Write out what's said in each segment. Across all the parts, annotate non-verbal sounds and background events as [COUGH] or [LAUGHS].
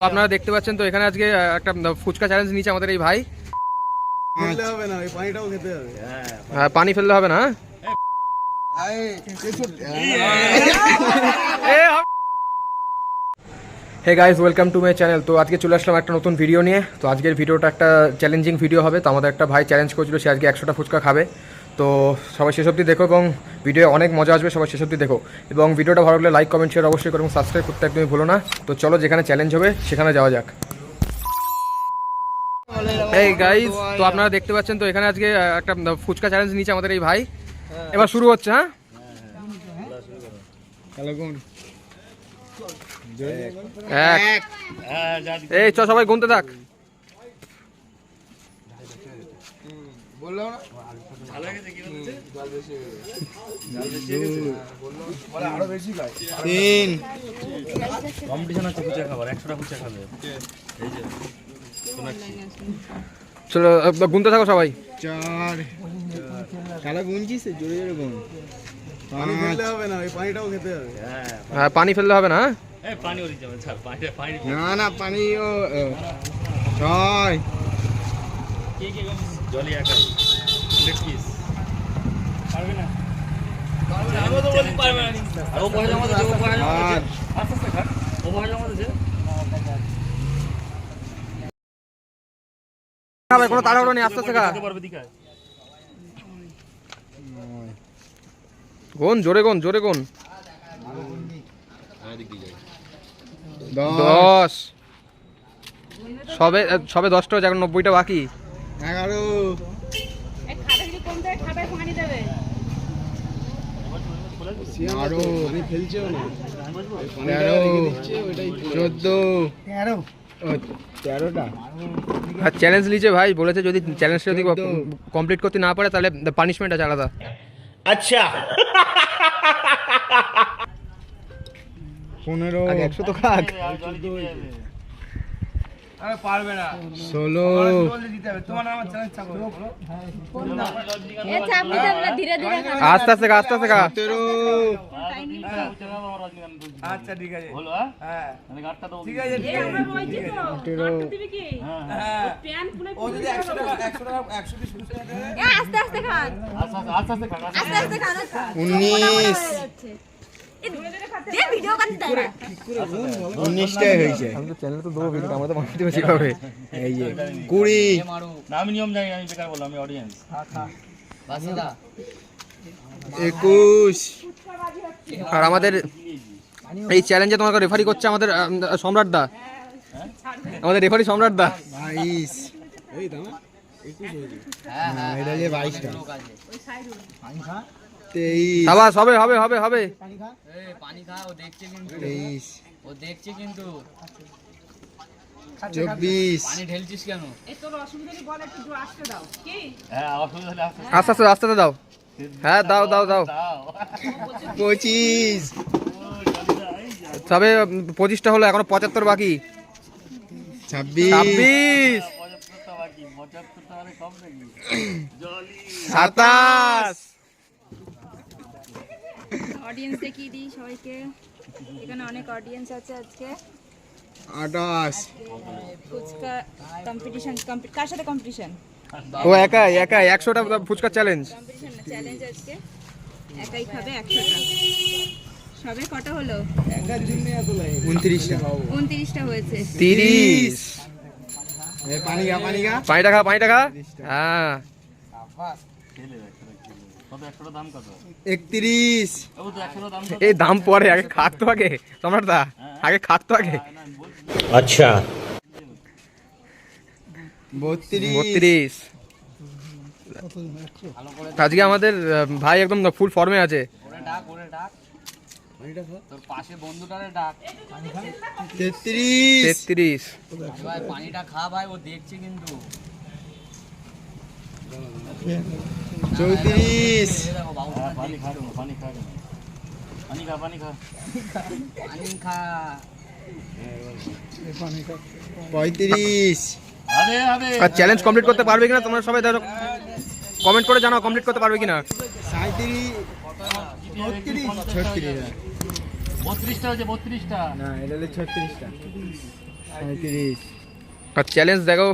আপনারা দেখতে পাচ্ছেন তো এখানে আজকে একটা ফুচকা চ্যালেঞ্জ নিয়েছে আমাদের এই ভাই। হ্যাঁ, পানি ফেললে হবে না hey guys welcome to my channel তো আজকে চলে আসলাম একটা নতুন ভিডিও নিয়ে। তো আজকের ভিডিওটা একটা চ্যালেঞ্জিং ভিডিও হবে। তো আমাদের একটা ভাই চ্যালেঞ্জ করেছিল সে আজকে একশোটা ফুচকা খাবে। তো সবাই শেষ অবধি দেখো এবং ভিডিও অনেক মজা আসবে সবাই শেষ অবধি দেখো। এবং ভিডিওটা ভালো লাগলে লাইক কমেন্ট শেয়ার অবশ্যই করো এবং সাবস্ক্রাইব করতে একদমই ভুলো না। তো চলো যেখানে চ্যালেঞ্জ হবে সেখানে যাওয়া যাক। এই গাইজ তো আপনারা দেখতে পাচ্ছেন তো এখানে আজকে একটা ফুচকা চ্যালেঞ্জ নিয়েছে আমাদের এই ভাই। এবার শুরু হচ্ছে হ্যাঁ? এক। এই চ সবাই গুনতে থাক। তিন। কম্পিটিশন হচ্ছে ফুচকা খাবার একশোটা ফুচকা খাবে। চলো গুনতে থাকো সবাই। চার। কালা গুনছিস জোরে জোরে গুন। পানি ফেললে হবে না ওই পানিটাও খেতে হবে। হ্যাঁ হ্যাঁ পানি ফেললে হবে না হ্যাঁ? পানি ওরি যাবে ছাড় পানি পানি। না না পানিও ছয়। কে কে জলি একাই। হান্ড্রেড পিস পারবে না? আমি তো বলি পারবে না ও পয়সা মতো ও পয়সা আট আস্তে আস্তে খা ও পয়সা মতো যে কোনো তাড়াহুড়ো নেই আস্তে আস্তে খা। গুন জোরে গুন জোরে গুন। দশ। সবে সবে দশটা এখন নব্বইটা বাকি। এগারো। খাতা যদি কম থাকে খাতায় পানি দেবে আরও পানি ফেলছেও না। তেরো। চোদ্দ। তেরো। তেরোটা? আর চ্যালেঞ্জ নিয়েছে ভাই বলেছে যদি চ্যালেঞ্জটা যদি কমপ্লিট করতে না পারে তাহলে পানিশমেন্ট আছে আলাদা। আচ্ছা। পনেরো। একশো তো খাক। ষোলো দিতে না। ধীরে ধীরে খা আস্তে আস্তে আস্তে আস্তে সতেরো। আচ্ছা ঠিক আছে। হলো হ্যাঁ। মানে ঠিক আছে এ আমরা রয়েছি তো। আটটা দিবি কি? প্যান পুনে ও যদি 100 টাকা 100 টাকা আস্তে আস্তে খান আস্তে আস্তে আস্তে খা। আস্তে আস্তে খান উনিশ উনিশটাই হয়েছে আমি তো চ্যানেল তো দেবো কিন্তু আমাদের মানতে হবে সেভাবে এই যে কুড়ি। আমি নিয়ম জানি আমি বেকার বললাম আমি অডিয়েন্স একুশ। আর আমাদের এই চ্যালেঞ্জে তোমাকে রেফারি করছে আমাদের আম, সম্রাট দা। আমাদের রেফারি সম্রাট দা। বাইশ। হ্যাঁ, এটা যে বাইশটা। হবে হবে হবে। হবে পানি খা ও দেখছে কিন্তু। তেইশ। ও দেখছে কিন্তু। চব্বিশ। পানি ঢেলছিস কেন? এ তোর অসুবিধা নেই বল একটু আসতে দাও। কি? হ্যাঁ অসুবিধা হলে আসতে আস্তে দাও। হ্যাঁ দাও দাও দাও। পঁচিশ। তবে পঁচিশটা হলো এখনও পঁচাত্তর বাকি। ছাব্বিশ। ছাব্বিশ পঁচাত্তরটা বাকি পঁচাত্তরটা মানে কম নাকি জলি সাতাশ অডিয়েন্স দেখিয়ে দিই সবাইকে। এখানে অনেক অডিয়েন্স আছে আজকে। আঠাশ। ফুচকা কম্পিটিশন কার সাথে কম্পিটিশন ও একাই একাই একশোটা ফুচকা চ্যালেঞ্জ কম্পিটিশন না চ্যালেঞ্জ আজকে। একাই খাবে একশোটা। সবে কটা হলো? উনত্রিশটা। উনত্রিশটা হয়েছে। তিরিশ। এই পানি গা পানি গা। পাঁচটা খা পাঁচটা খা। হ্যাঁ। একত্রিশ। এই দাম পরে আগে আগে সম্রাট দা আগে খাক তো আগে। না বত্রিশ। আজকে আমাদের ভাই একদম ফুল ফর্মে আছে। ওরে ডাক ওরে ডাক। তোর পাশে বন্ধুটারে ডাক। তেত্রিশ। তেত্রিশ। পানিটা খা ভাই ও দেখছে কিন্তু। চৌত্রিশ। এই দেখো বাবু পানি খা পানি খা পানি খা পানি খা পানি খা পঁয়ত্রিশ। আরে চ্যালেঞ্জ কমপ্লিট করতে পারবে কিনা তোমরা সবাই ধরো। কমেন্ট করে জানাও কমপ্লিট করতে পারবে কিনা। সাঁত্রিশ ছত্রিশ ছত্রিশ। বত্রিশটা হয়েছে বত্রিশটা না এটা হলো ছত্রিশটা। সাঁত্রিশ আর চ্যালেঞ্জ দেখো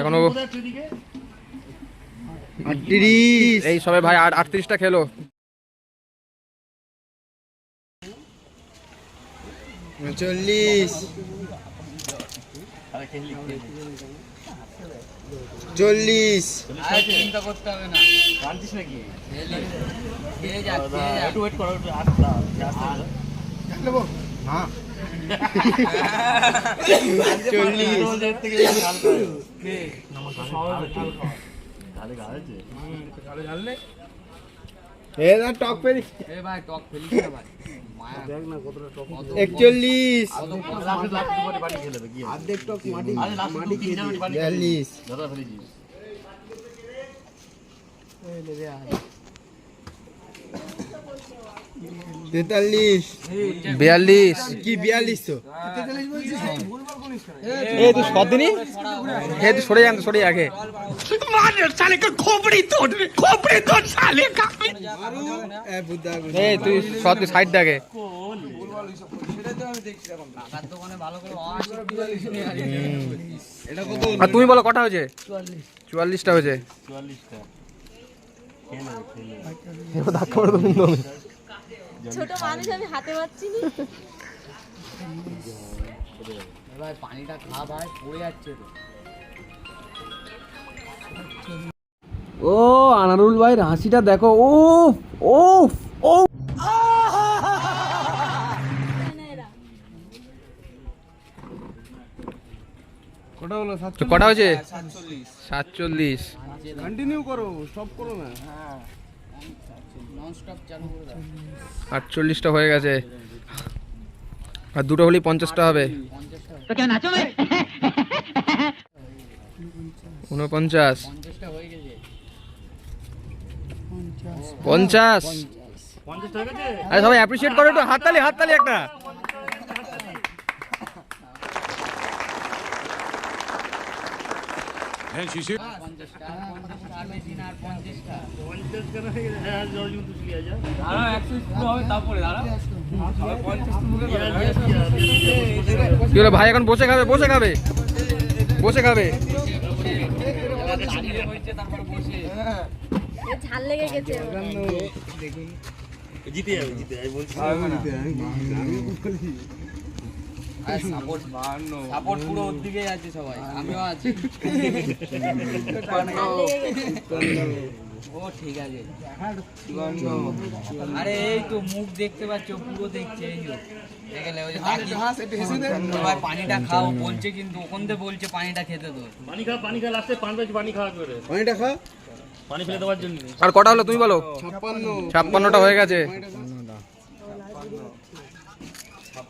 এখনও আটত্রিশ। এই সবে ভাই আট আটত্রিশটা খেলো। আরে চল্লিশ। চিন্তা করতে হবে না কাঁদছিস নাকি। খেয়ে যা খেয়ে যা একটু ওয়েট করো একটু আসতে আসতে চল্লিশ এ না টক পেরি এ ভাই টক ফেলিস না ভাই। মায়া। একচল্লিশ। লাস্ট লাস্ট দুবারে বাড়ি খেলে দেবে গিয়ে অর্ধেক টক মাটি বাড়ি দাদা তেতাল্লিশ। বিয়াল্লিশ। কি বিয়াল্লিশ তো? এই তুই সদিনই হে তুই সরে যান সরে আগে। তুই সদ সাইড করে আওয়াজ এটা আর তুমি বলো কটা হয়েছে? চুয়াল্লিশটা হয়েছে। চুয়াল্লিশটা ছোট মানুষ আমি হাতে পাচ্ছি না। ভাই পানিটা খা ভাই পড়ে যাচ্ছে তো। ও আনারুল ভাইয়ের হাসিটা দেখো। ও ও ও কটা হলো? কটা হয়েছে? সাতচল্লিশ। কন্টিনিউ করো স্টপ করো না। নন আটচল্লিশটা হয়ে গেছে। আর দুটো হলেই পঞ্চাশটা হবে। উনপঞ্চাশ হয়ে পঞ্চাশ। আরে সবাই অ্যাপ্রিসিয়েট করো একটু। হাততালি হাততালি একটা পঞ্চাশটা পঞ্চাশটা আর বেশি না আর পঞ্চাশটা পঞ্চাশ কেন হয়ে কি ভাই এখন বসে খাবে বসে খাবে। বসে খাবে। দাঁড়িয়ে হয়েছে তারপর বসে এ ঝাল লেগে গেছে জিতে যাবে। জিতে যাবে বলছি আর সাপোর্ট সাপোর্ট পুরো ওর দিকেই আছে সবাই আমিও আছি। ঝাল লেগে গেছে ও ঠিক আছে। আরে এই তো মুখ দেখতে পাচ্ছ পুরো দেখছে এই যে। দেখলে ওই যে তাকিয়ে- ভাই পানিটা খাও বলছে কিন্তু ওখান থেকে বলছে পানিটা খেতে তো পানি খা পানি খা লাস্টে পান পানি খাওয়া পানিটা খা। পানি ফেলে দেওয়ার জন্য। আর কটা হলো তুমি বলো? ছাপ্পান্ন। ছাপ্পান্নটা হয়ে গেছে ছাপ্পান্ন হ্যাঁ চল্লিশটা মেরে দেবে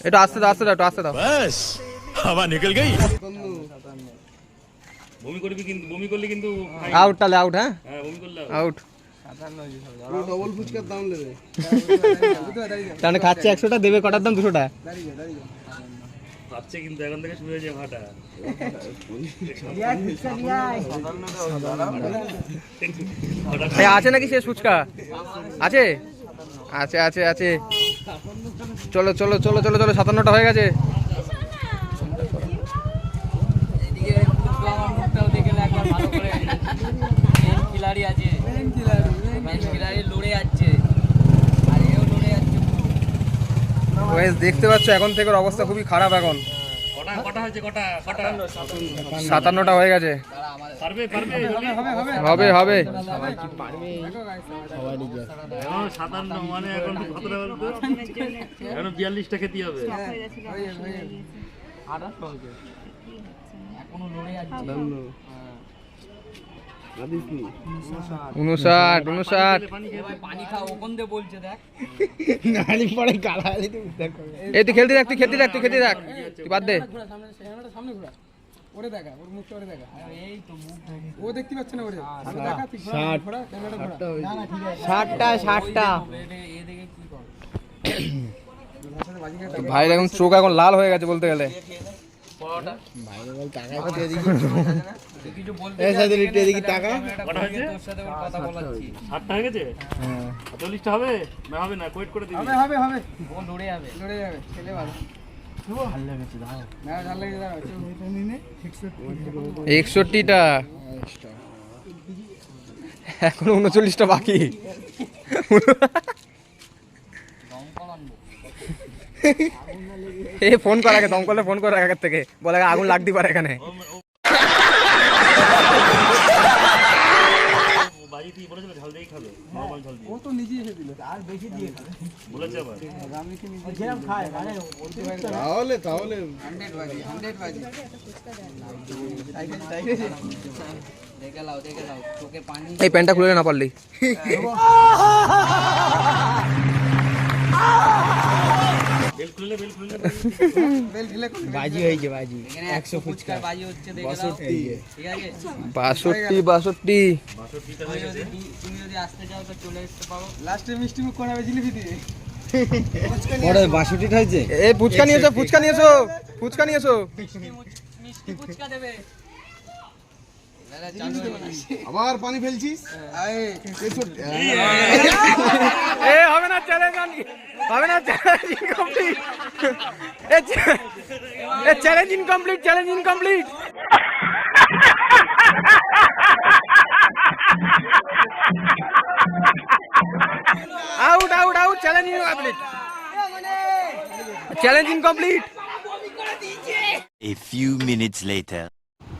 একটু আস্তে দাও আস্তে দাও একটু আস্তে দাও। বাস হাওয়া নিকল গই। বমি করবি কিন্তু করলে কিন্তু আউট তাহলে আউট হ্যাঁ? হ্যাঁ বমি করলে আউট খাচ্ছে একশোটা দেবে কটার দাম দুশোটা? আছে নাকি সে ফুচকা? আছে? আছে আছে আছে। চলো চলো চলো চলো চলো সাতান্নটা হয়ে গেছে। এদিকে একটু আমার মুখটাও দেখে নে একবার ভালো করে। খিলাড়ি আছে। খিলাড়ি লড়ে যাচ্ছে। আর এও লড়ে যাচ্ছে। Guys, দেখতে পাচ্ছ এখন থেকে অবস্থা খুবই খারাপ এখন। কটা কটা হয়েছে কটা কটা? সাতান্নটা হয়ে গেছে। পারবে পারবে হবে হবে। এখন সাতান্ন মানে এখন কতটা বলতো এখন বিয়াল্লিশটা খেতে হবে। এখনও লড়ে যাচ্ছে উনষাট। উনষাট পানি এ ভাই পানি খাও ওখান থেকে বলছে দেখ। গাড়ি পরে গালাগালি তো দেখো এই তুই খেলতে থাক তুই খেলতে থাক তুই খেলতে থাক তুই বাদ দে। আর এই তো মুখ ষাটটা ষাটটা এদিকে কি কর। তো এখন চোখ এখন লাল হয়ে বলতে গেলে। পরোটা। বাইরে বল টাকা একটু এদিকে তুই কিছু বলতে এই চাস, সাইডে একটু এখানে ওর কথা বলাচ্ছি। হয়ে গেছে? হ্যাঁ। চল্লিশটা হবে? না হবে না ওয়েট করে দিবি। হবে হবে ও লড়ে যাবে। লড়ে যাবে ছেলে ভালো। একষট্টিটা। এখন উনচল্লিশটা বাকি। এ, ফোন কর আগে, দমকলে ফোন কর আগের থেকে। বলে আগুন লাগতে পারে এখানে। ও বাজি দিয়ে বলেছিল ঝাল দিয়েই খাবে নরমাল ঝাল দিয়ে। ও তো নিজেই এসে দিল। আর বেশি দিয়ে খাবে। বলেছে আবার। আমি কি নিজে যেরকম খায় মানে বলতে পারি তাহলে তাহলে। 100 বাজি 100 বাজি। দেখে লাও দেখে লাও চোখে পানি এই প্যান্টটা খুলে না পারলি [LAUGHS] বাজি হয়েছে বাজি একশো বাষট্টি বাষট্টি বাষট্টি বাষট্টিটা হয়ে হয়েছে এ ফুচকা নিয়েছো ফুচকা নিয়েছো ফুচকা নিয়েছো মিষ্টি ফুচকা দেবে হয়ে। আবার পানি ফেলছিস হবে না চ্যালেঞ্জ হবে না? Challenge incomplete A challenge incomplete challenge incomplete out out out challenge incomplete challenge incomplete A few minutes later.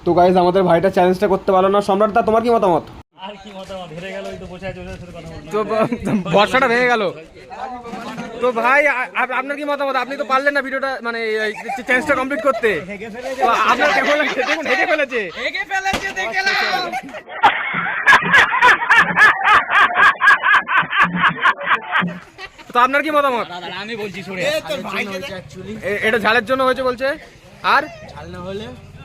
তো গাইজ আমাদের ভাইটা চ্যালেঞ্জটা করতে পারল না। সম্রাট দা তোমার কি মতামত? আর কি মতামত? হেরে গেল ওই তো বসে আছে ওদের সাথে কথা বললাম তো ব- ভরসাটা ভেঙে গেল। তো ভাই আপনার কি মতামত? আপনি তো পারলেন না ভিডিওটা মানে চ্যালেঞ্জটা কমপ্লিট করতে। আপনার কেমন লাগছে দেখুন হেগে ফেলেছে। তো আপনার কি মতামত? আমি বলছি এটা ঝালের জন্য হয়েছে বলছে। আর? নিয়েছে কিন্তু হলো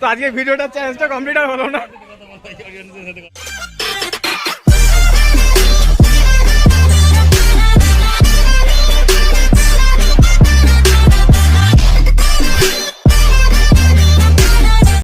তো আজকে ভিডিওটা চ্যালেঞ্জটা কমপ্লিট আর হলো না।